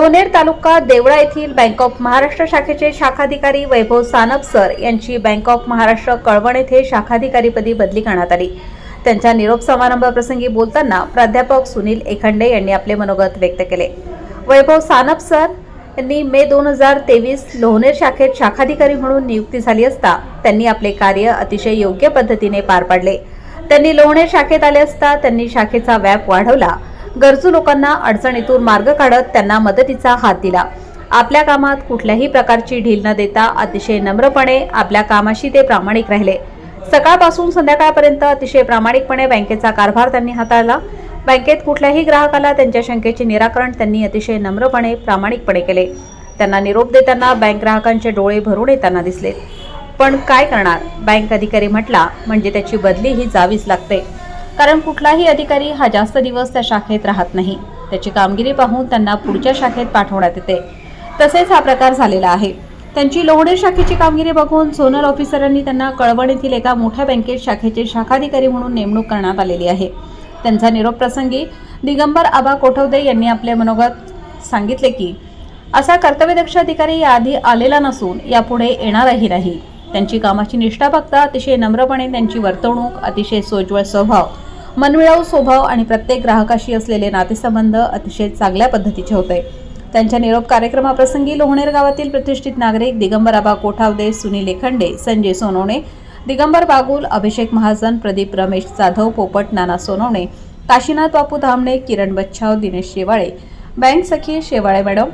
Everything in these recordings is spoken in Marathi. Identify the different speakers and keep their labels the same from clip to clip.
Speaker 1: देवनेर तालुका देवळा येथील बँक ऑफ महाराष्ट्र शाखेचे शाखाधिकारी वैभव सानप सर यांची बँक ऑफ महाराष्ट्र कळवण येथे शाखाधिकारीपदी बदली करण्यात आली. त्यांच्या निरोप समारंभ प्रसंगी बोलताना प्राध्यापक सुनील एखंडे यांनी आपले मनोगत व्यक्त केले. वैभव सानप सर यांनी मे दोन हजार तेवीस लोहनेर शाखेत शाखाधिकारी म्हणून नियुक्ती झाली असता त्यांनी आपले कार्य अतिशय योग्य पद्धतीने पार पाडले. त्यांनी लोहनेर शाखेत आले असता त्यांनी शाखेचा व्याप वाढवला गरजू लोकांना अडचणीतून मार्ग काढत त्यांना मदतीचा हात दिला. आपल्या कामात कुठल्याही प्रकारची ढील न देता अतिशय नम्रपणे आपल्या कामाशी ते प्रामाणिक राहिले. सकाळपासून संध्याकाळपर्यंत अतिशय प्रामाणिकपणे बँकेचा कारभार त्यांनी हाताळला. बँकेत कुठल्याही ग्राहकाला त्यांच्या शंकेचे निराकरण त्यांनी अतिशय नम्रपणे प्रामाणिकपणे केले. त्यांना निरोप देताना बँक ग्राहकांचे डोळे भरून येताना दिसले. पण काय करणार? बँक अधिकारी म्हटला. म्हणजे त्याची बदली ही जावीच लागते. कारण कुठलाही अधिकारी हा जास्त दिवस त्या शाखेत राहत नाही. त्याची कामगिरी पाहून त्यांना पुढच्या शाखेत पाठवण्यात येते. तसेच हा प्रकार झालेला आहे. त्यांची लोहणे शाखेची कामगिरी बघून झोनल ऑफिसरांनी त्यांना कळवण येथील एका मोठ्या बँकेत शाखेचे शाखाधिकारी म्हणून नेमणूक करण्यात आलेली आहे. त्यांचा निरोप प्रसंगी दिगंबर आबा कोठवदे यांनी आपले मनोगत सांगितले की असा कर्तव्यदक्ष अधिकारी याआधी आलेला नसून यापुढे येणारही नाही. त्यांची कामाची निष्ठा बघता अतिशय नम्रपणे त्यांची वर्तवणूक अतिशय सोज्वळ स्वभाव मनमिळाऊ स्वभाव आणि प्रत्येक ग्राहकाशी असलेले नातेसंबंध अतिशय चांगल्या पद्धतीचे होते. त्यांच्या निरोप कार्यक्रमाप्रसंगी लोहणेर गावातील प्रतिष्ठित नागरिक दिगंबराबा कोठावदे सुनील एखंडे संजय सोनवणे दिगंबर बागुल अभिषेक महाजन प्रदीप रमेश जाधव पोपट नाना सोनवणे काशीनाथ बापू धामणे किरण बच्छाव दिनेश शेवाळे बँक सखी Shewale madam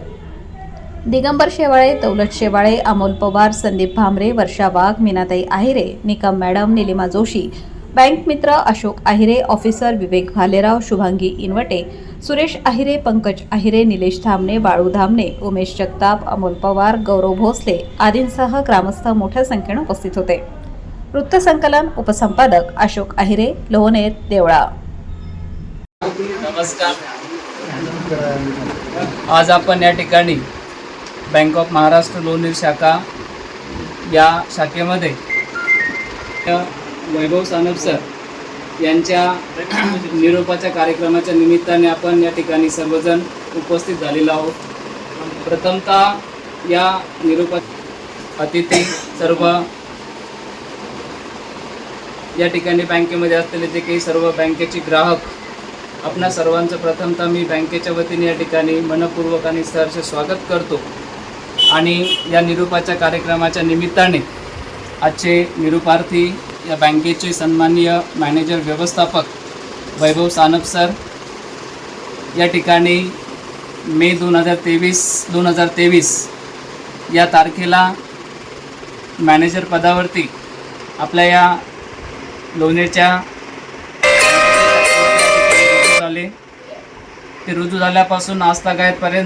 Speaker 1: Digambar Shewale Daulat Shewale Amol Pawar Sandeep Bhamre Varsha Wagh Meenatai Ahire Nikam madam Nilima Joshi bank Mitra Ashok Ahire officer Vivek Bhalerao Shubhangi Inavate Suresh Ahire Pankaj Ahire Nilesh Dhamane Balu Dhamane Umesh Jagtap Amol Pawar Gaurav Bhosale आदींसह ग्रामस्थ मोठ्या संख्येनं उपस्थित होते. वृत्तसंकलन उपसंपादक अशोक आहिरे लोहनेर देवळा.
Speaker 2: नमस्कार. आज आपण या ठिकाणी बँक ऑफ महाराष्ट्र लोणीर शाखा या शाखेमध्ये वैभव सानप सर यांच्या निरोपाच्या कार्यक्रमाच्या निमित्ताने आपण या ठिकाणी सर्वजण उपस्थित झालेलो आहोत. प्रथमतः या निरोपा अतिथी सर्व या ठिकाणी बँकेमध्ये असलेले जे काही सर्व बँकेचे ग्राहक आपणा सर्वांचं प्रथमतः मी बँकेच्या वतीने या ठिकाणी मनपूर्वक आणि सहर्ष स्वागत करतो. आणि या निरूपाच्या कार्यक्रमाच्या निमित्ताने आजचे निरूपार्थी या बँकेचे सन्माननीय मॅनेजर व्यवस्थापक वैभव सानप सर. या ठिकाणी मे दोन हजार तेवीस दोन हजार तेवीस या तारखेला मॅनेजर पदावरती आपल्या या लोणेच्या झाले. ते रुजू झाल्यापासून आजतागायतपर्यंत